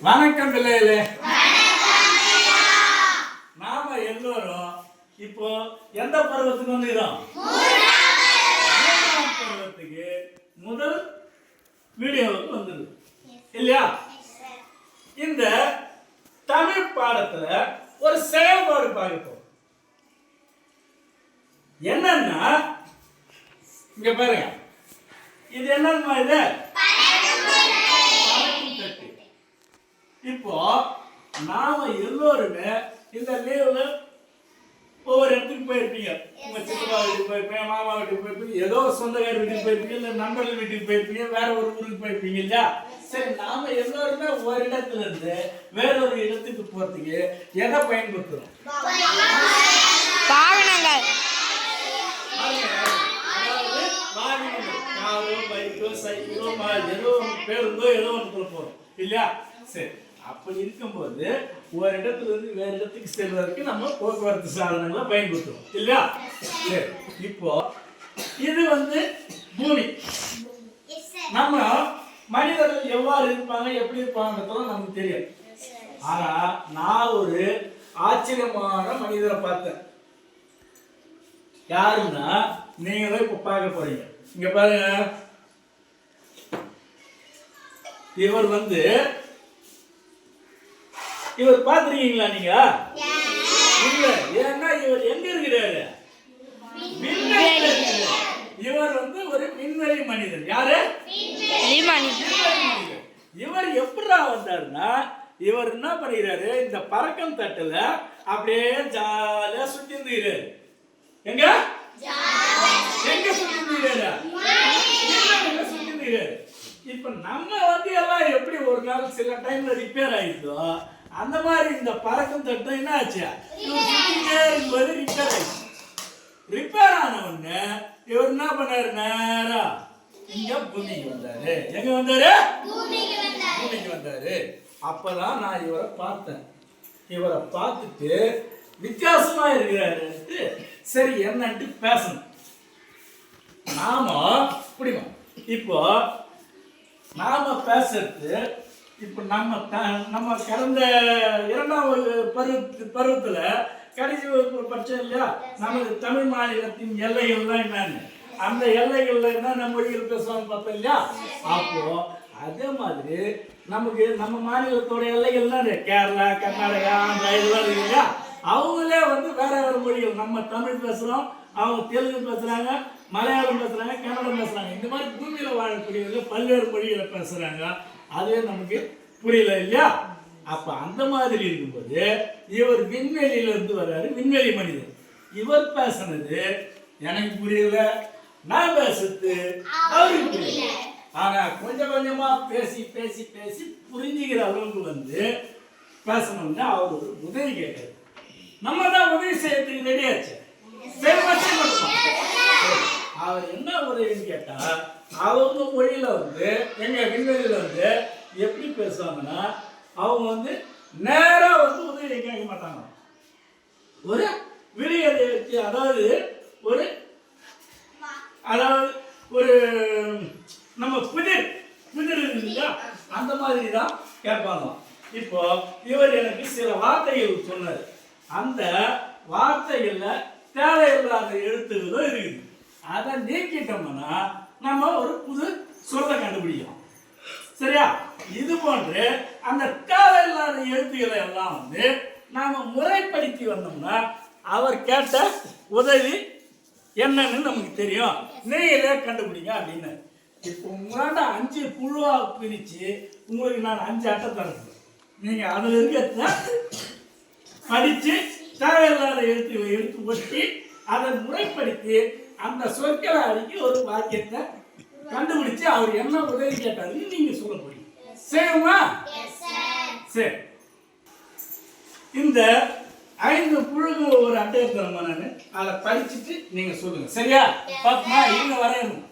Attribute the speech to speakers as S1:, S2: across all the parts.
S1: வணக்கம் பிள்ளைகளே. நாம எல்லோரும் இப்போ எந்த பருவத்துக்கு வந்துக்கிறோம் மூன்றாம் பருவத்துக்கு முதல் வீடியோவுக்கு வந்தது இல்லையா? இந்த தமிழ் பாடத்துல ஒரு செயல்பாடு பார்க்க போறோம் என்னன்னா இங்க பாருங்க. இது என்னமா இது? இப்போ நாம எல்லோருமே இந்த லீவ்ல ஒவ்வொரு இடத்துக்கு போயிருப்பீங்க. உங்க சித்தப்பா வீட்டுக்கு போயிருப்பீங்க மாமா வீட்டுக்கு போயிருப்பீங்க ஏதோ சொந்தக்கார வீட்டுக்கு போயிருப்பீங்க இல்ல நண்பர்கள் வீட்டுக்கு போயிருப்பீங்க வேற ஒரு ஊருக்கு போயிருப்பீங்க இல்லையா? சரி நாம எல்லோருமே ஒரு இடத்துல இருந்து வேற ஒரு இடத்துக்கு போறதுக்கு எதை பயன்படுத்துறோம்? காரோ, பைக்கோ, சைக்கிளோ, மா- ஏதோ பேருந்தோ ஏதோ ஒன்றுக்குள்ள போறோம். இல்லையா? சரி. அப்படி இருக்கும்போது ஒரு இடத்துல இருந்து வேற இடத்துக்கு செல்வதற்கு நம்ம போக்குவரத்து சாதனங்களை பயன்படுத்துவோம் இல்லையா? சரி. இப்போ இது வந்து பூமி. நம்ம மனிதர்கள் எவ்வாறு இருப்பாங்க எப்படி இருப்பாங்கன்றதும் நமக்கு தெரியும். ஆனா நான் ஒரு ஆச்சரியமான மனிதரை பார்த்தேன். யாருன்னா நீங்களே இப்ப பார்க்க போறீங்க. இங்க பாருங்க. இவர் வந்து இவர் பார்த்திருக்கீங்களா நீங்க? இல்ல. ஏன்னா இவர் எங்க இருக்கிறாரு. இவர் வந்து ஒரு விண்வெளி மனிதர். யாரு. இவர் எப்படிடா வந்தாருன்னா இவர் என்ன பண்ணிக்கிறாரு இந்த பறக்கும் தட்டுல அப்படியே ஜாலியா சுத்தி இருந்துக்கிறாரு எங்க? எங்க சுத்தி இருந்துக்கிறாரு விண்வெளியில சுத்தி இருந்துக்கிறாரு இப்ப நம்ம வந்து எல்லாம் எப்படி ஒரு நாள் சில டைம்ல ரிப்பேர் ஆயிடுதோ அந்த மாதிரி இந்த பறக்கும் தட்டு என்ன ஆச்சு? இருக்கும்போது ரிப்பேர் ஆயிடுச்சு ரிப்பேர் ஆன உடனே இவர் என்ன பண்ணாரு? நேரா இங்க பூமிக்கு வந்தாரு. எங்க வந்தாரு. பூமிக்கு வந்தாரு. அப்பதான் நான் இவரை பார்த்தேன். இவரை பார்த்துட்டு வித்தியாசமா இருக்கிறாருன்ட்டு சரி என்னன்ட்டு பேசணும். நாம புரியுமா? இப்போ நாம பேசுறது இப்போ நம்ம த- நம்ம கடந்த இரண்டாம் பருவத்து பருவத்தில் கடைசி வகுப்பு படிச்சோம் இல்லையா? நமது தமிழ் மாநிலத்தின் எல்லைகள் தான் என்னன்னு. அந்த எல்லைகளில் என்னென்ன மொழிகள் பேசுவாங்க பார்த்தோம் இல்லையா? அப்போ அதே மாதிரி நமக்கு நம்ம மாநிலத்தோட எல்லைகள் தான் கேரளா கர்நாடகா ஆந்திரா இதெல்லாம் இருக்கு இல்லையா? அவங்களே வந்து வேற வேற மொழிகள். நம்ம தமிழ் பேசுகிறோம் அவங்க தெலுங்கு பேசுகிறாங்க மலையாளம் பேசுகிறாங்க கன்னடம் பேசுகிறாங்க இந்த மாதிரி பூமியில் வாழக்கூடியவர்கள் பல்வேறு மொழிகளை பேசுகிறாங்க அதுவே நமக்கு புரியல இல்லையா? அப்ப அந்த மாதிரி இருக்கும்போது இவர் விண்வெளியில இருந்து வர்றாரு விண்வெளி மனிதர். இவர் பேசுனது எனக்கு புரியல நான் பேசுறது அவருக்கு புரியல. ஆனா கொஞ்சம் கொஞ்சமா பேசி பேசி பேசி புரிஞ்சுக்கிற அளவுக்கு வந்து பேசணும்னு அவர் ஒரு உதவி கேட்டார். நம்ம தான் உதவி செய்யறதுக்கு ரெடியாச்சு சரி வச்சு கொடுப்போம். சரி. அவர் என்ன கேட்டால் கேட்டா அவங்க மொழியில வந்து எங்க விண்வெளியில் வந்து எப்படி பேசுவாங்கன்னா அவங்க வந்து நேரா வந்து உதவி கேட்க மாட்டாங்க. ஒரு விரியதை வச்சு அதாவது ஒரு அதாவது ஒரு நம்ம புதிர் புதிர் இல்லையா அந்த மாதிரி தான் கேட்பாங்க. இப்போ இவர் எனக்கு சில வார்த்தைகள் சொன்னார். அந்த வார்த்தைகளில் தேவையில்லாத எழுத்துகளும் இருக்குது. அதை நீக்கிட்டோம்னா நம்ம ஒரு புது சொல்லை கண்டுபிடிக்கலாம். சரியா? இது போன்று அந்த தேவையில்லாத எழுத்துக்களை எல்லாம் வந்து நாம் முறைப்படுத்தி வந்தோம்னா அவர் கேட்ட உதவி என்னன்னு நமக்கு தெரியும். நீங்களே கண்டுபிடிங்க அப்படின்னு. இப்போ உங்களாண்ட அஞ்சு குழுவாக பிரித்து உங்களுக்கு நான் அஞ்சு அட்டை தரேன். நீங்கள் அதில் இருக்கிறத படித்து தேவையில்லாத எழுத்துக்களை எடுத்து ஒட்டி அதை முறைப்படுத்தி அந்த சொற்களை அடிக்கி ஒரு வாக்கியத்தை கண்டுபிடிச்சு அவர் என்ன உதவி கேட்டாருன்னு நீங்க சொல்ல போறீங்க. சரிங்களா சரி. இந்த ஐந்து புழுகு ஒரு அட்டை தரமா நான் அதை படிச்சுட்டு நீங்க சொல்லுங்க. சரியா? பாத்துமா இங்க வரையணும்.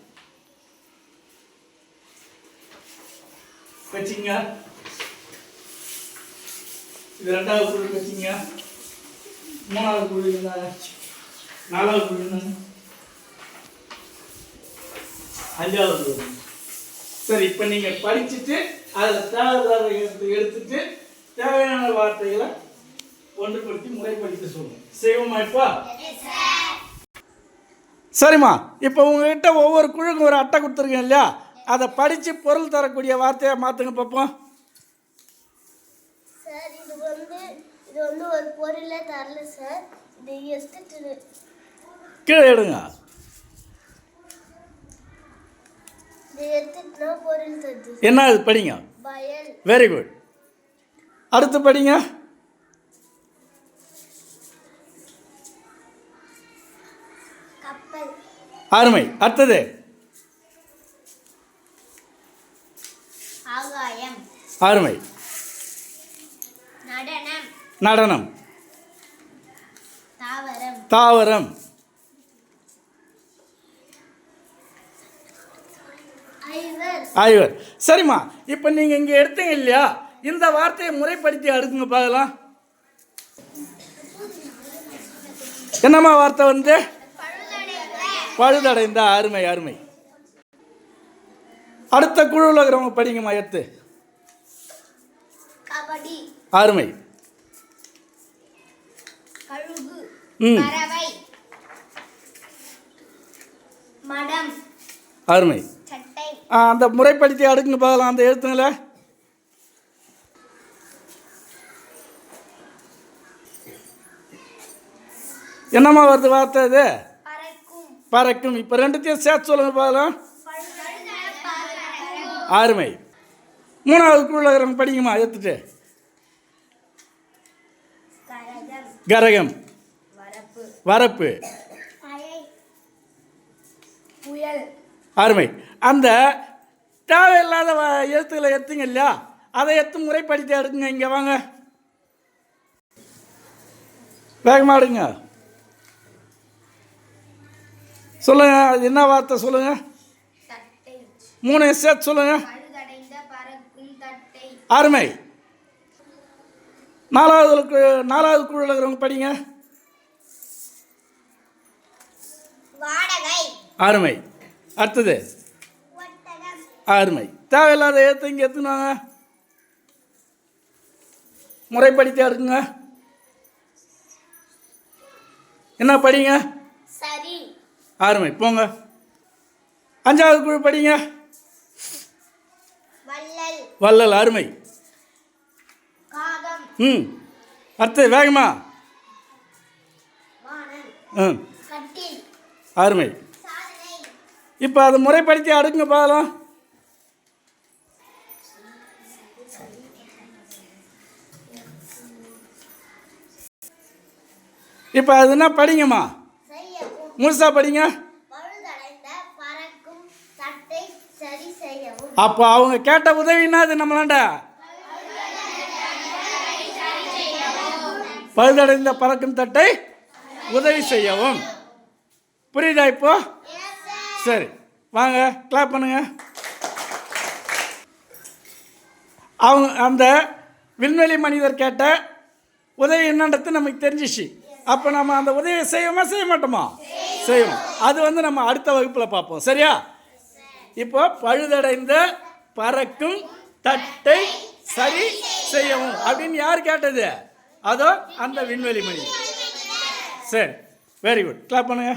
S1: வச்சிங்க. இது ரெண்டாவது புழுகு வச்சிங்க. மூணாவது புழுகு நாலாவது புழுகு அஞ்சாவது சரி இப்போ நீங்க படிச்சுட்டு அதில் எடுத்து எடுத்துட்டு தேவையான வார்த்தைகளை ஒன்றுபடுத்தி முறைப்படுத்தி சொல்லுங்க. செய்வோமா இப்போ? சரிம்மா இப்போ உங்ககிட்ட ஒவ்வொரு குழுக்கும் ஒரு அட்டை கொடுத்துருக்கேன் இல்லையா? அதை படித்து பொருள் தரக்கூடிய வார்த்தையை மாற்றுங்க பார்ப்போம்
S2: சார் இது வந்து இது வந்து ஒரு பொருளே தரல சார். இது எடுத்துட்டு
S1: கீழே எடுங்க
S2: இது எடுத்துட்டுனா பொருள் தருது
S1: என்ன இது படிங்க? வெரி குட் அடுத்து படிங்க. அருமை. அடுத்தது. அருமை.
S2: நடனம்.
S1: நடனம்.
S2: தாவரம். ஐவர்
S1: சரிம்மா இப்போ நீங்கள் இங்கே எடுத்தீங்க இல்லையா? இந்த வார்த்தையை முறைப்படுத்தி அடுக்குங்க பார்க்கலாம். என்னம்மா வார்த்தை வந்து? பழுதடைந்த அருமை அருமை. அடுத்த குழுவில் இருக்கிறவங்க படிங்கம்மா
S2: கபடி.
S1: அருமை. அருமை. அந்த முறைப்படுத்தி அடுக்குங்க பார்க்கலாம் அந்த எழுத்துங்கள என்னம்மா வருது வார்த்தை இது?
S2: பறக்கும்.
S1: இப்போ ரெண்டுத்தையும் சேர்த்து சொல்லுங்க பார்க்கலாம். அருமை மூணாவது இருக்கிறவங்க படிங்கம்மா எடுத்துட்டு.
S2: கரகம். வரப்பு. புயல்.
S1: அருமை. அந்த தேவையில்லாத எழுத்துக்களை எடுத்துங்க இல்லையா? அதை எடுத்து முறைப்படுத்தி எடுக்குங்க இங்கே வாங்க. வேகமாக எடுங்க. சொல்லுங்க அது என்ன வார்த்தை சொல்லுங்க? மூணு சேர்த்து சொல்லுங்க. அருமை. நாலாவது நாலாவது குழுவில் இருக்கிறவங்க படிங்க. அருமை. அடுத்தது. அருமை. தேவையில்லாத எழுத்து இங்கே எடுத்துனாங்க முறைப்படுத்தி எடுக்குங்க என்ன படிங்க? அருமை. போங்க. அஞ்சாவது குழு படிங்க.
S2: வள்ளல்.
S1: அருமை. ம். அடுத்து வேகமா. ம். அருமை. இப்போ அதை முறைப்படுத்தி அடுக்குங்க பார்க்கலாம் இப்போ அது என்ன படிங்கம்மா? முழுசா படிங்க. அப்போ அவங்க கேட்ட உதவின்னா அது நம்மளாண்ட? பழுதடைந்த பறக்கும் தட்டை உதவி செய்யவும். புரியுதா இப்போ? சரி வாங்க கிளாப் பண்ணுங்க. அவங்க அந்த விண்வெளி மனிதர் கேட்ட உதவி என்னன்றது நமக்கு தெரிஞ்சிச்சு. அப்போ நம்ம அந்த உதவியை செய்வோமா செய்ய மாட்டோமா? செய்வோம். அது வந்து நம்ம அடுத்த வகுப்பில் பார்ப்போம். சரியா? இப்போ பழுதடைந்த பறக்கும் தட்டை சரி செய்யவும் அப்படின்னு யார் கேட்டது? அதோ அந்த விண்வெளி மனிதர். சரி வெரி குட் கிளாப் பண்ணுங்க.